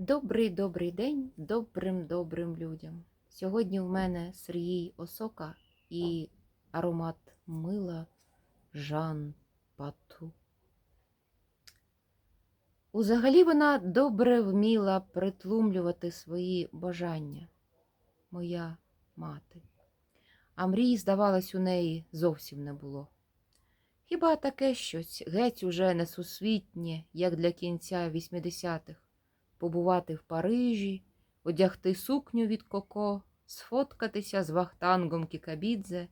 Добрий добрий день добрим добрим людям. Сьогодні в мене Сергій Осока і аромат мила Жан Пату. Узагалі вона добре вміла притлумлювати свої бажання, моя мати. А мрій, здавалось, у неї зовсім не було. Хіба таке щось геть уже несусвітнє, як для кінця 80-х побувати в Парижі, одягти сукню від коко, сфоткатися з вахтангом Кікабідзе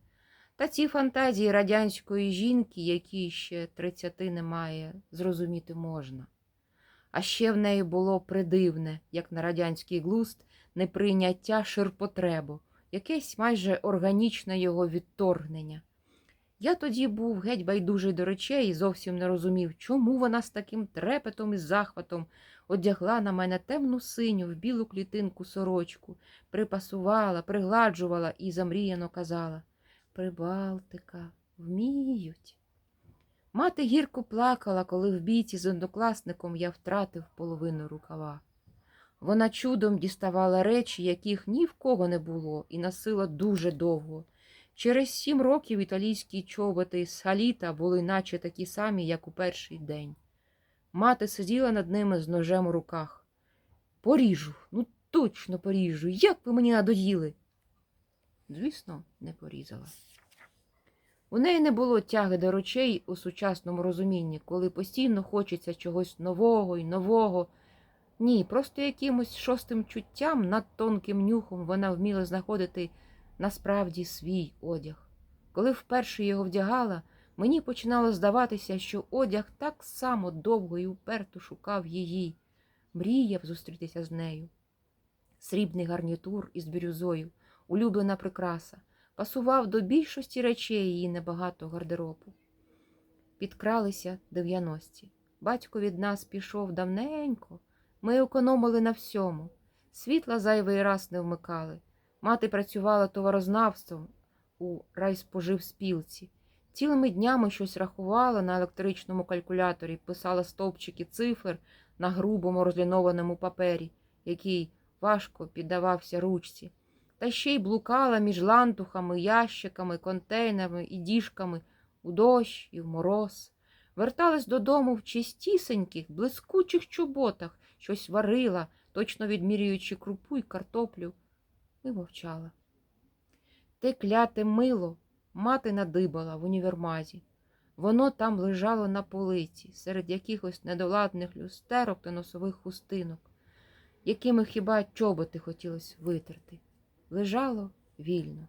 та ці фантазії радянської жінки, які ще тридцяти немає, зрозуміти можна. А ще в неї було придивне, як на радянський глуст, неприйняття ширпотребу, якесь майже органічне його відторгнення. Я тоді був геть байдужий до речей і зовсім не розумів, чому вона з таким трепетом і захватом одягла на мене темну синю в білу клітинку сорочку, припасувала, пригладжувала і замріяно казала Прибалтика, вміють. Мати гірко плакала, коли в бійці з однокласником я втратив половину рукава. Вона чудом діставала речі, яких ні в кого не було, і носила дуже довго. Через сім років італійські чоботи з халіта були наче такі самі, як у перший день. Мати сиділа над ними з ножем у руках. Поріжу, ну точно поріжу. Як ви мені надоїли? Звісно, не порізала. У неї не було тяги до речей у сучасному розумінні, коли постійно хочеться чогось нового і нового. Ні, просто якимось шостим чуттям над тонким нюхом вона вміла знаходити насправді свій одяг. Коли вперше його вдягала, мені починало здаватися, що одяг так само довго і уперто шукав її, мріяв зустрітися з нею. Срібний гарнітур із бірюзою, улюблена прикраса, пасував до більшості речей її небагато гардеробу. Підкралися дев'яності. Батько від нас пішов давненько. Ми економили на всьому. Світла зайвий раз не вмикали. Мати працювала товарознавством у райспоживспілці. Цілими днями щось рахувала на електричному калькуляторі, писала стовпчики цифр на грубому розлінованому папері, який важко піддавався ручці, та ще й блукала між лантухами, ящиками, контейнерами і діжками у дощ і в мороз. Верталась додому в чистісеньких, блискучих чоботах, щось варила, точно відмірюючи крупу й картоплю і мовчала. Те кляте мило мати надибала в універмазі. Воно там лежало на полиці, серед якихось недоладних люстерок та носових хустинок, якими хіба чоботи хотілося витерти. Лежало вільно.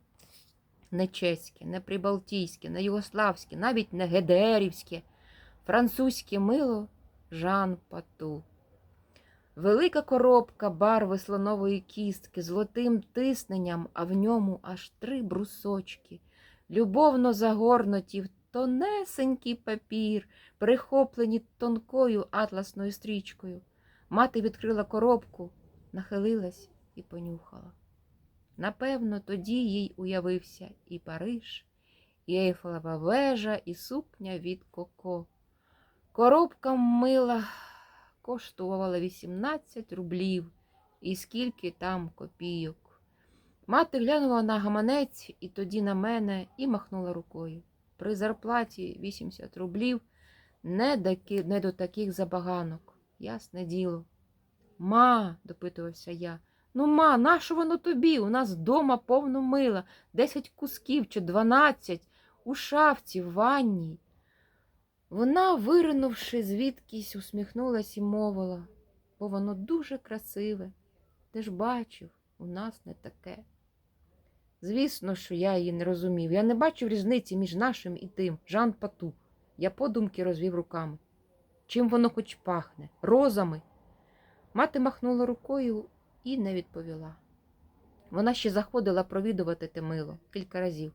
Не чеське, не прибалтійське, не югославське, навіть не гедерівське, французьке мило Жан Пату. Велика коробка барви слонової кістки, золотим тисненням, а в ньому аж три брусочки, любовно загорнуті в тонесенький папір, прихоплені тонкою атласною стрічкою. Мати відкрила коробку, нахилилась і понюхала. Напевно, тоді їй уявився і Париж, і Ейфелева вежа, і сукня від коко. Коробка мила коштувала 18 рублів і скільки там копійок. Мати глянула на гаманець і тоді на мене і махнула рукою. При зарплаті 80 рублів не до, таких забаганок. Ясне діло. Ма, допитувався я, ну ма, нащо воно тобі? У нас вдома повно мила, 10 кусків чи 12 у шафці, в ванній. Вона, виринувши звідкись, усміхнулась і мовила, бо воно дуже красиве. Ти ж бачив, у нас не таке. Звісно, що я її не розумів. Я не бачив різниці між нашим і тим, Жан Пату. Я подумки розвів руками. Чим воно хоч пахне? Розами. Мати махнула рукою і не відповіла. Вона ще заходила провідувати те мило кілька разів.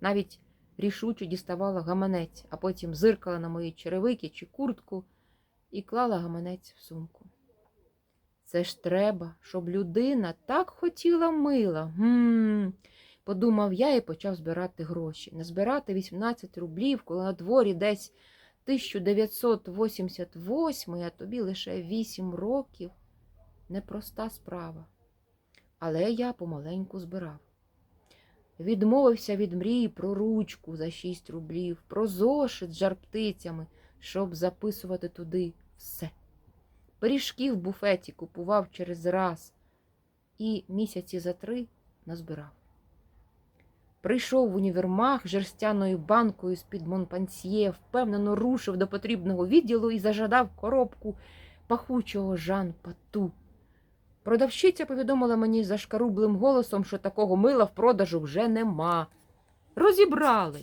Навіть рішуче діставала гаманець, а потім зиркала на мої черевики чи куртку і клала гаманець в сумку. Це ж треба, щоб людина так хотіла мила. Гм. Подумав я і почав збирати гроші. Не збирати 18 рублів, коли на дворі десь 1988, а тобі лише 8 років. непроста справа. Але я помаленьку збирав. Відмовився від мрії про ручку за 6 рублів, про зошит з жар-птицями, щоб записувати туди все. Пиріжки в буфеті купував через раз і місяці за три назбирав. Прийшов в універмаг жерстяною банкою з-під Монпансьє, впевнено рушив до потрібного відділу і зажадав коробку пахучого Жан Пату. Продавщиця повідомила мені зашкарублим голосом, що такого мила в продажу вже нема. Розібрали.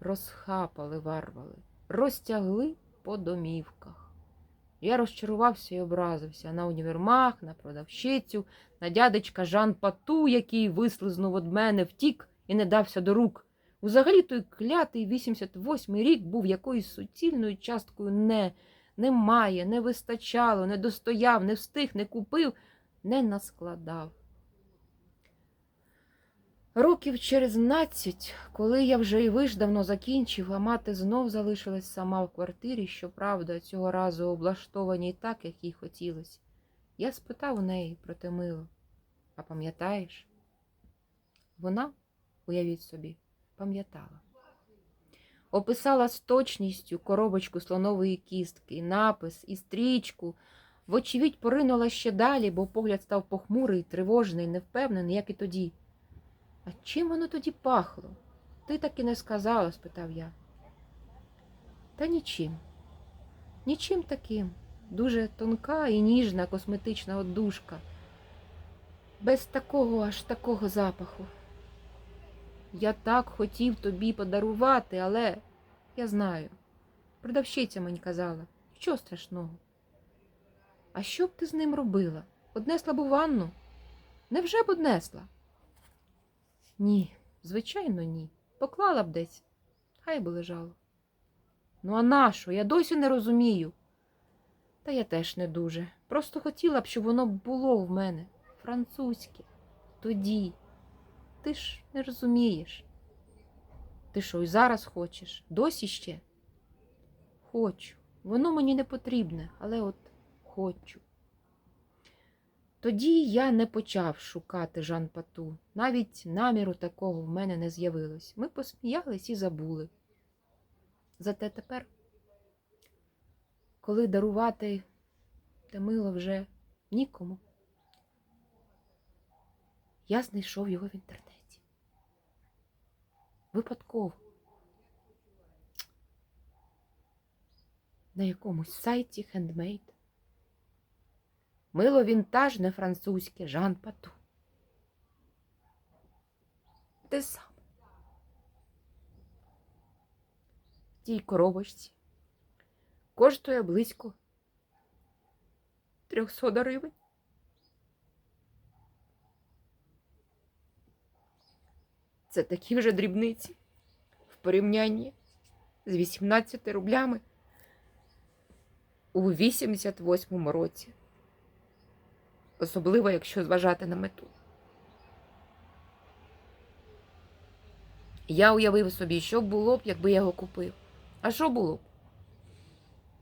Розхапали, варвали, розтягли по домівках. Я розчарувався і образився на універмаг, на продавщицю, на дядечка Жан Пату, який вислизнув від мене, втік і не дався до рук. Узагалі той клятий 88-й рік був якоюсь суцільною часткою не, немає, не вистачало, не достояв, не встиг, не купив, не наскладав. Років через надцять, коли я вже і виш давно закінчив, а мати знов залишилась сама в квартирі, щоправда, цього разу облаштованій так, як їй хотілося. Я спитав у неї про те мило. А пам'ятаєш? Вона, уявіть собі, пам'ятала. Описала з точністю коробочку слонової кістки, напис, і стрічку. Вочевидь, поринула ще далі, бо погляд став похмурий, тривожний, невпевнений, як і тоді. А чим воно тоді пахло? Ти так і не сказала? спитав я. Та нічим. Нічим таким. Дуже тонка і ніжна косметична одушка. Без такого аж такого запаху. Я так хотів тобі подарувати, але я знаю. Продавщиця мені казала, що страшного. А що б ти з ним робила? Однесла б у ванну? Невже б однесла? Ні, звичайно, ні. Поклала б десь, хай би лежало. Ну, а нащо? Я досі не розумію. Та я теж не дуже. Просто хотіла б, щоб воно було в мене. Французьке. Тоді. Ти ж не розумієш. Ти що, й зараз хочеш? Досі ще? Хочу. Воно мені не потрібне, але от хочу. Тоді я не почав шукати Жан Пату. Навіть наміру такого в мене не з'явилось. Ми посміялись і забули. Зате тепер, коли дарувати те мило вже нікому, я знайшов його в інтернеті. Випадково. На якомусь сайті Handmade. Мило вінтажне французьке Жан Пату. Те саме. В тій коробочці коштує близько 300 гривень. Це такі вже дрібниці в порівнянні з 18 рублями у 88 році. Особливо, якщо зважати на мету. Я уявив собі, що було б, якби я його купив. А що було б?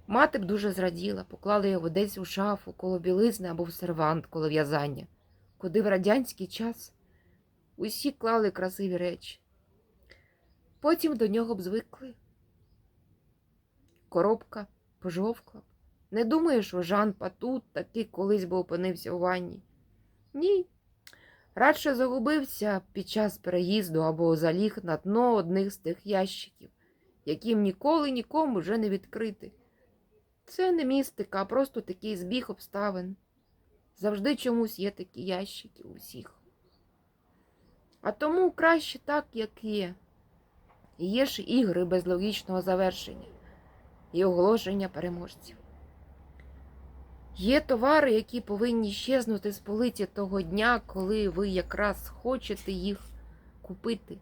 Мати б дуже зраділа, поклали його десь у шафу, коло білизни або в сервант, коло в'язання, куди в радянський час усі клали красиві речі. Потім до нього б звикли. Коробка пожовкла. Не думаю, що Жан Патут таки колись би опинився у ванні. Ні. Радше загубився під час переїзду або заліг на дно одних з тих ящиків, яким ніколи нікому вже не відкрити. Це не містика, а просто такий збіг обставин. Завжди чомусь є такі ящики у всіх. А тому краще так, як є. Є ж ігри без логічного завершення і оголошення переможців. Є товари, які повинні щезнути з полиці того дня, коли ви якраз хочете їх купити.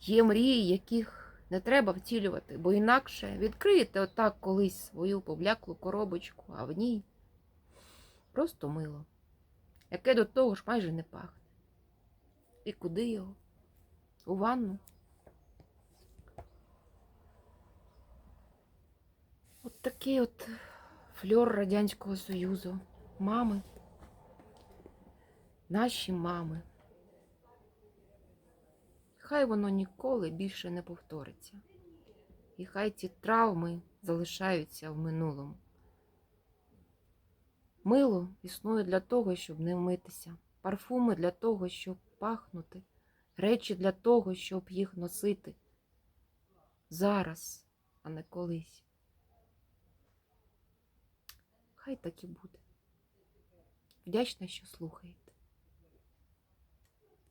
Є мрії, яких не треба втілювати, бо інакше відкриєте отак колись свою побляклу коробочку, а в ній просто мило, яке до того ж майже не пахне. І куди його? У ванну? От такий от фльор Радянського Союзу, мами, наші мами. Хай воно ніколи більше не повториться. І хай ці травми залишаються в минулому. Мило існує для того, щоб не вмитися, парфуми для того, щоб пахнути, речі для того, щоб їх носити зараз, а не колись. Хай так і буде. Вдячна, що слухаєте.